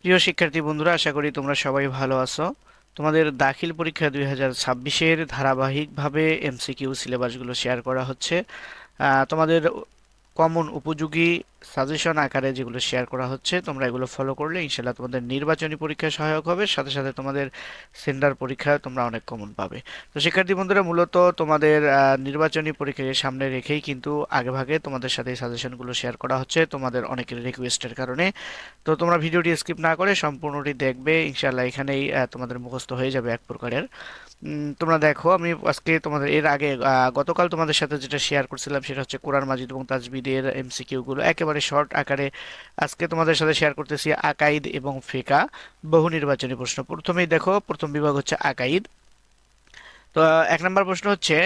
প্রিয় শিক্ষার্থী বন্ধুরা, আশা করি তোমরা সবাই ভালো আছো। তোমাদের দাখিল পরীক্ষা দুই হাজার ছাব্বিশের ধারাবাহিকভাবে এমসিকিউ সিলেবাসগুলো শেয়ার করা হচ্ছে। তোমাদের কমন উপযোগী সাজেশন আকারে যেগুলো শেয়ার করা হচ্ছে, তোমরা এগুলো ফলো করলে ইনশাল্লাহ তোমাদের নির্বাচনী পরীক্ষায় সহায়ক হবে, সাথে সাথে তোমাদের সেন্টার পরীক্ষায় তোমরা অনেক কমন পাবে। তো শিক্ষার্থী বন্ধুরা, মূলত তোমাদের নির্বাচনী পরীক্ষাকে সামনে রেখেই কিন্তু আগেভাগে তোমাদের সাথে সাজেশনগুলো শেয়ার করা হচ্ছে, তোমাদের অনেকের রিকোয়েস্টের কারণে। তো তোমরা ভিডিওটি স্কিপ না করে সম্পূর্ণটি দেখবে ইনশাল্লাহ এখানেই তোমাদের মুখস্থ হয়ে যাবে এক প্রকারের। তোমরা দেখো, আমি আজকে তোমাদের, এর আগে গতকাল তোমাদের সাথে যেটা শেয়ার করছিলাম সেটা হচ্ছে কোরআন মাজিদ এবং তাজবিদের এমসিকিউ গুলো। একেবারে শর্ট আকারে আজকে তোমাদের সাথে শেয়ার করতেছি আকাইদ এবং ফেকা। বহু নির্বাচনী প্রশ্ন। প্রথমেই দেখো, প্রথম বিভাগ হচ্ছে আকাইদ। তো এক নম্বর প্রশ্ন হচ্ছে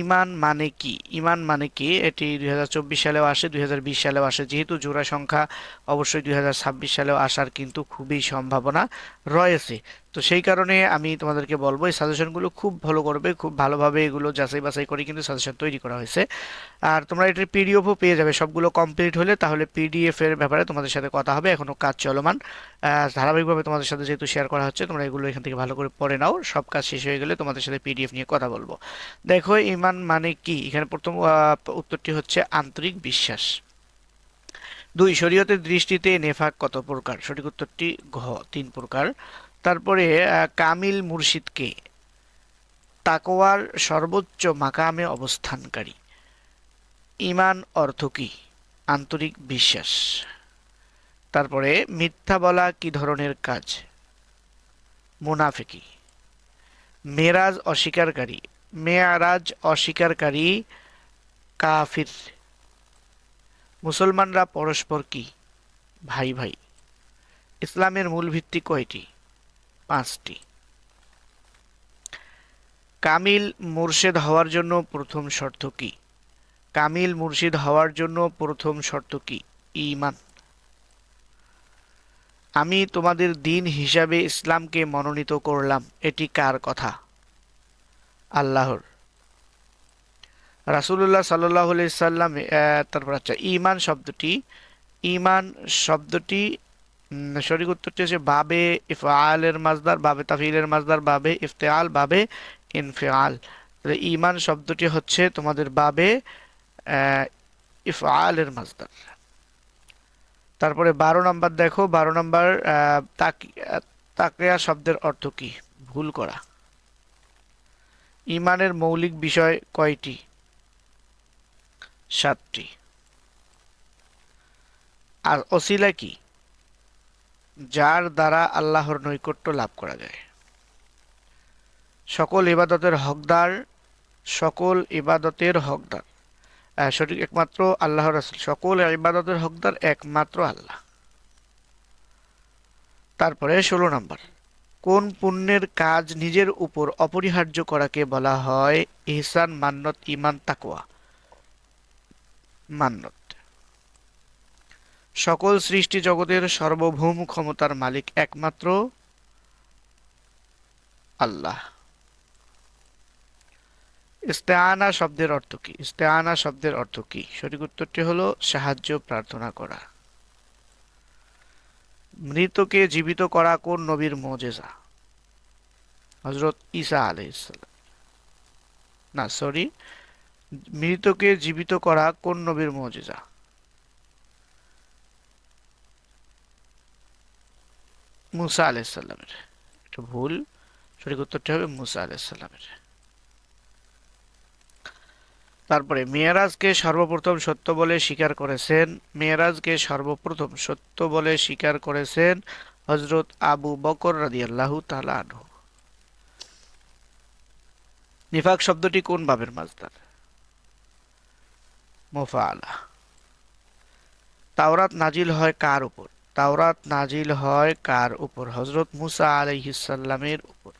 ইমান মানে কি? ইমান মানে কি? এটি দুই হাজার চব্বিশ সালেও আসে, দুই হাজার বিশ সালেও আসে। যেহেতু জোড়া সংখ্যা, অবশ্যই দুই হাজার ছাব্বিশ সালেও আসার কিন্তু খুবই সম্ভাবনা রয়েছে। তো সেই কারণে আমি তোমাদেরকে বলব, এই সাজেশনগুলো খুব ভালো করবে, খুব ভালোভাবে এগুলো যাচাই বাছাই করে কিন্তু সাজেশন তৈরি করা হয়েছে। আর তোমরা এটার পিডিএফও পেয়ে যাবে। সবগুলো কমপ্লিট হলে তাহলে পিডিএফ এর ব্যাপারে তোমাদের সাথে কথা হবে। এখনও কাজ চলমান। ধারাবাহিকভাবে তোমাদের সাথে যেহেতু শেয়ার করা হচ্ছে, তোমরা এগুলো এখান থেকে ভালো করে পড়ে নাও। সব কাজ শেষ হয়ে গেলে তোমাদের সাথে পিডিএফ নিয়ে কথা বলব। দেখো, ইমান মানে কি? এখানে প্রথম উত্তরটি হচ্ছে আন্তরিক বিশ্বাস। দুই, শরীয়তের দৃষ্টিতে নেফাক কত প্রকার? সঠিক উত্তরটি ঘ, তিন প্রকার। তারপরে কামিল মুর্শিদকে তাকোয়ার সর্বোচ্চ মাকামে অবস্থানকারী। ইমান অর্থ কি? আন্তরিক বিশ্বাস। তারপরে মিথ্যা বলা কি ধরনের কাজ? মুনাফিকি। মেরাজ অস্বীকারী মেয়ারাজ অস্বীকারী কাফির। মুসলমানরা পরস্পর কি? ভাই ভাই। ইসলামের মূল ভিত্তি কয়টি? পাঁচটি। কামিল মুর্শেদ হওয়ার জন্য প্রথম শর্ত কি? কামিল মুর্শিদ হওয়ার জন্য প্রথম শর্ত কি? ঈমান। আমি তোমাদের দিন হিসাবে ইসলামকে মনোনীত করলাম। এটি কার কথা? আল্লাহর। রাসূলুল্লাহ সাল্লাল্লাহু সাল্লাম তারপর আচ্ছা ঈমান শব্দটি। ঈমান শব্দটি সঠিক উত্তরটি হচ্ছে বাবে ইফআলের মাজদার বাবে তাফিলের মাজদার বাবে ইফতেআল, বাবে ইনফিআল। তাহলে ঈমান শব্দটি হচ্ছে তোমাদের বাবে ইফআলের মাজদার তারপরে বারো নাম্বার দেখো, বারো নাম্বার তাকিয়া শব্দের অর্থ কি? ভুল করা। ঈমানের মৌলিক বিষয় কয়টি? সাতটি। আর অসিলা কি? যার দ্বারা আল্লাহর নৈকট্য লাভ করা যায়। সকল ইবাদতের হকদার, সকল ইবাদতের হকদার। সঠিক একমাত্র আল্লাহ রাসূল। সকল ইবাদতের হকদার একমাত্র আল্লাহ। তারপরে ষোলো নম্বর, কোন পুণ্যের কাজ নিজের উপর অপরিহার্য করাকে বলা হয় ইহসান, মান্নত ইমান তাকওয়া। মান্নত। সকল সৃষ্টি জগতের সার্বভৌম ক্ষমতার মালিক একমাত্র আল্লাহ। ইস্তেআনা শব্দের অর্থ কি? ইস্তেআনা শব্দের অর্থ কি? সঠিক উত্তরটি হলো সাহায্য প্রার্থনা করা। মৃতকে জীবিত করা কোন নবীর মজেজা? হজরত ঈসা আলাইহিসসালাম না, সরি, মৃতকে জীবিত করা কোন নবীর মোজেজা? মুসা আলাইহিসসালামের এটা ভুল। সঠিক উত্তরটি হবে মুসা আলাইহিসসালামের তারপরে, মেয়েরাজকে সর্বপ্রথম সত্য বলে স্বীকার করেছেন, মেয়েরাজকে সর্বপ্রথম সত্য বলে স্বীকার করেছেন হজরত আবু বকর রাদিয়াল্লাহু তাআলা আনহু। নিফাক শব্দটি কোন বাবের মাজদার? মোফাআলা। তাওরাত নাজিল হয় কার উপর? তাওরাত নাজিল হয় কার উপর? হজরত মুসা আলাইহিস সালামের উপর।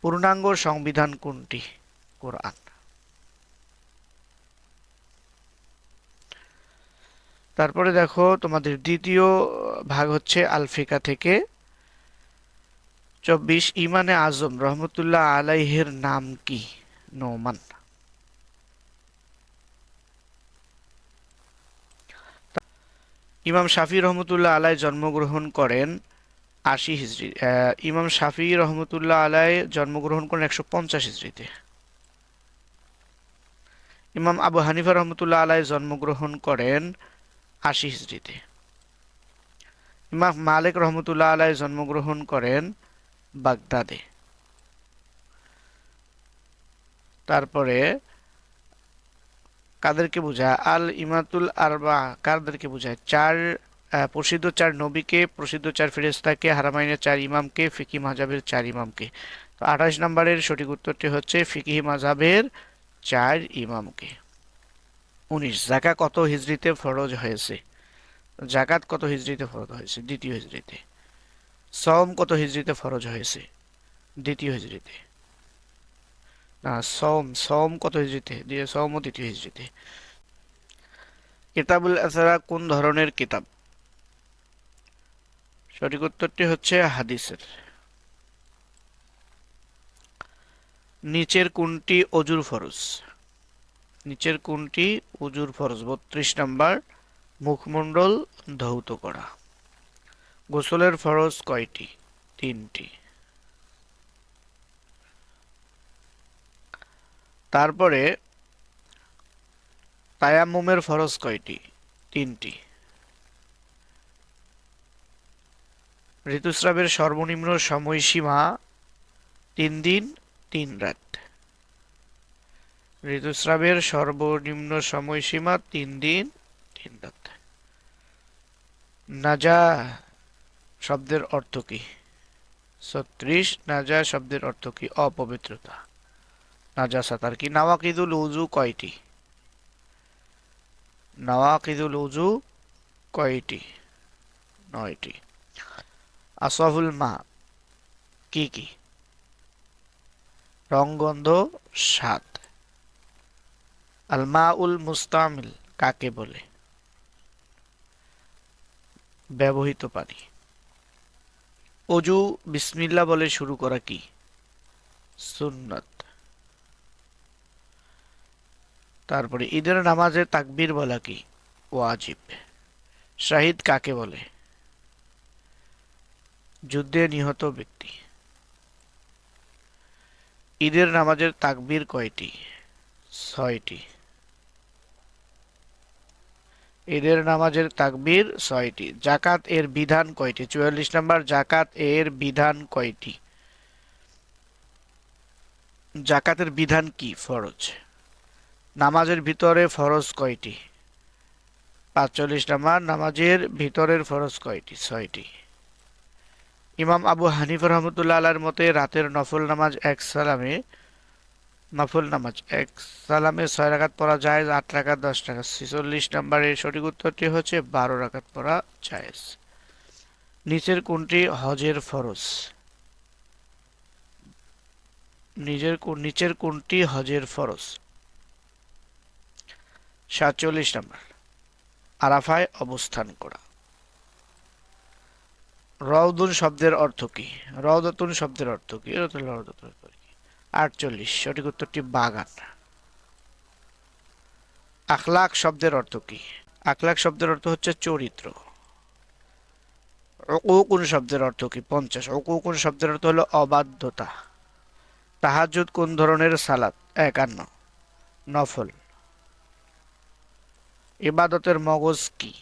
পূর্ণাঙ্গ সংবিধান কোনটি? কোরআন। তারপরে দেখো তোমাদের দ্বিতীয় ভাগ হচ্ছে আলফিকা থেকে। চব্বিশ, ইমানে আজম, রহমতুল্লাহ আলাইহের নাম কি? নোমান। ইমাম শাফি রহমতুল্লাহ আলাই জন্মগ্রহণ করেন আশি হিজড়ি ইমাম শাফি রহমতুল্লাহ আলাই জন্মগ্রহণ করেন একশো পঞ্চাশ হিজড়িতে ইমাম আবু হানিফা রহমতুল্লাহ আলাই জন্মগ্রহণ করেন আশি হিজড়িতে ইমাম মালিক রহমতুল্লাহ আলাই জন্মগ্রহণ করেন বাগদাদে। তারপরে কাদেরকে বোঝায়? আল ইমাতুল আরবা কাদেরকে বোঝায়? চার প্রসিদ্ধ চার নবীকে, প্রসিদ্ধ চার ফেরেস্তাকে হারামাইনের চার ইমামকে ফিকি মাজাবের চার ইমামকে। তো আঠাশ নম্বরের সঠিক উত্তরটি হচ্ছে ফিকি মাজাবের চার ইমামকে। উনিশ জাকা কত হিজড়িতে ফরজ হয়েছে? জাকাত কত হিজড়িতে ফরজ হয়েছে? দ্বিতীয় হিজড়িতে। সওম কত হিজড়িতে ফরজ হয়েছে? দ্বিতীয় হিজড়িতে। না, সওম সওম কত হিজড়িতে? দিয়ে সওমও দ্বিতীয় হিজড়িতে। কিতাবুল আসারা কোন ধরনের কিতাব? সঠিক উত্তরটি হচ্ছে হাদিসের। নিচের কোনটি অজুর ফরজ? নিচের কোনটি? উজুর ফরজ, বত্রিশ নাম্বার। মুখমণ্ডল ধৌত করা। গোসলের ফরজ কয়টি? তিনটি। তারপরে তায়াম্মুমের ফরজ কয়টি? তিনটি। ঋতুস্রাবের সর্বনিম্ন সময়সীমা তিন দিন, তিন রাত। ঋতুস্রাবের সর্বনিম্ন সময়সীমা তিন দিন, তিন রাত নাজা শব্দের অর্থ কি? ছত্রিশ, নাজা শব্দের অর্থ কি? অপবিত্রতা। নাজাসাত, আর কি? নাওয়াকিদুল উজু কয়টি? নাওয়াকিদুল উজু কয়টি? নয়টি। আসফুল মা, কি কি? রংগন্ধ স্বাদ আল মাউল মুস্তামিল কাকে বলে? ব্যবহৃত পানি। অজু, বিসমিল্লা বলে শুরু করা কি? সুন্নত। তারপরে ঈদের নামাজে তাকবির বলা কি? ওয়াজিব। শাহিদ কাকে বলে? যুদ্ধে নিহত ব্যক্তি। ঈদের নামাজের তাকবির কয়টি? ছয়টি। ঈদের নামাজের তাকবীর ছয়টি। জাকাত এর বিধান কয়টি? চুয়াল্লিশ নম্বর জাকাত এর বিধান কয়টি? জাকাতের বিধান কি? ফরজ। নামাজের ভিতরে ফরজ কয়টি? পাঁচচল্লিশ নাম্বার, নামাজের ভিতরের ফরজ কয়টি? ছয়টি। ইমাম আবু হানিফ রহমতুল্লাহ আলার মতে রাতের নফল নামাজ এক সালামে নফল নামাজ। এক সালামে ছয় রাকাত পড়া যায় আট রাকাত দশ টাকা ছিচল্লিশ নাম্বারের সঠিক উত্তরটি হচ্ছে বারো রাকাত পড়া জায়েজ। নিচের কোনটি হজের ফরজ? নিজের নিচের কোনটি হজের ফরজ? সাতচল্লিশ নাম্বার। আরাফায় অবস্থান করা। রওদুন শব্দের অর্থ কি? রওদাতুন শব্দের অর্থ কি? রওদাতুন আটচল্লিশ, সঠিক উত্তরটি বাগান। আখলাক শব্দের অর্থ কি? আখলাক শব্দের অর্থ হচ্ছে চরিত্র। অকুকুন শব্দের অর্থ কি? পঞ্চাশ। অকুকুন শব্দের অর্থ হলো অবাধ্যতা। তাহাজুদ কোন ধরনের? সালাত। একান্ন। নফল। ইবাদতের মগজ কি?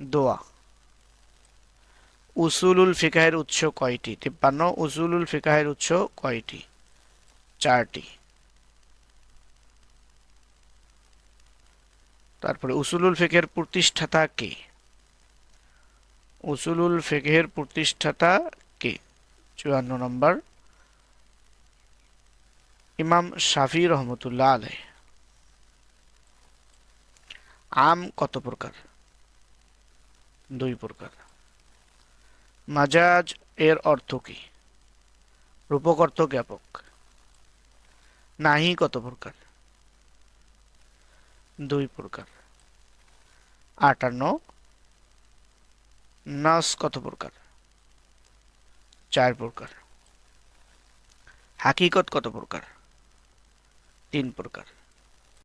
দোয়া। উসুলুল ফিকাহের উৎস কয়টি? তিপ্পান্ন, উসুলুল ফিকাহের উৎস কয়টি? চারটি। তারপরে উসুলুল ফিকের প্রতিষ্ঠাতা কে? উসুলুল ফিকের প্রতিষ্ঠাতা কে? চুয়ান্ন নম্বর। ইমাম শাফি রহমতুল্লাহ আলহ আম কত প্রকার? দুই প্রকার। মাজাজ এর অর্থ কি? রূপক অর্থ জ্ঞাপক নাহি কত প্রকার? দুই প্রকার। আটান্ন। নাস কত প্রকার? চার প্রকার। হাকিকত কত প্রকার? তিন প্রকার।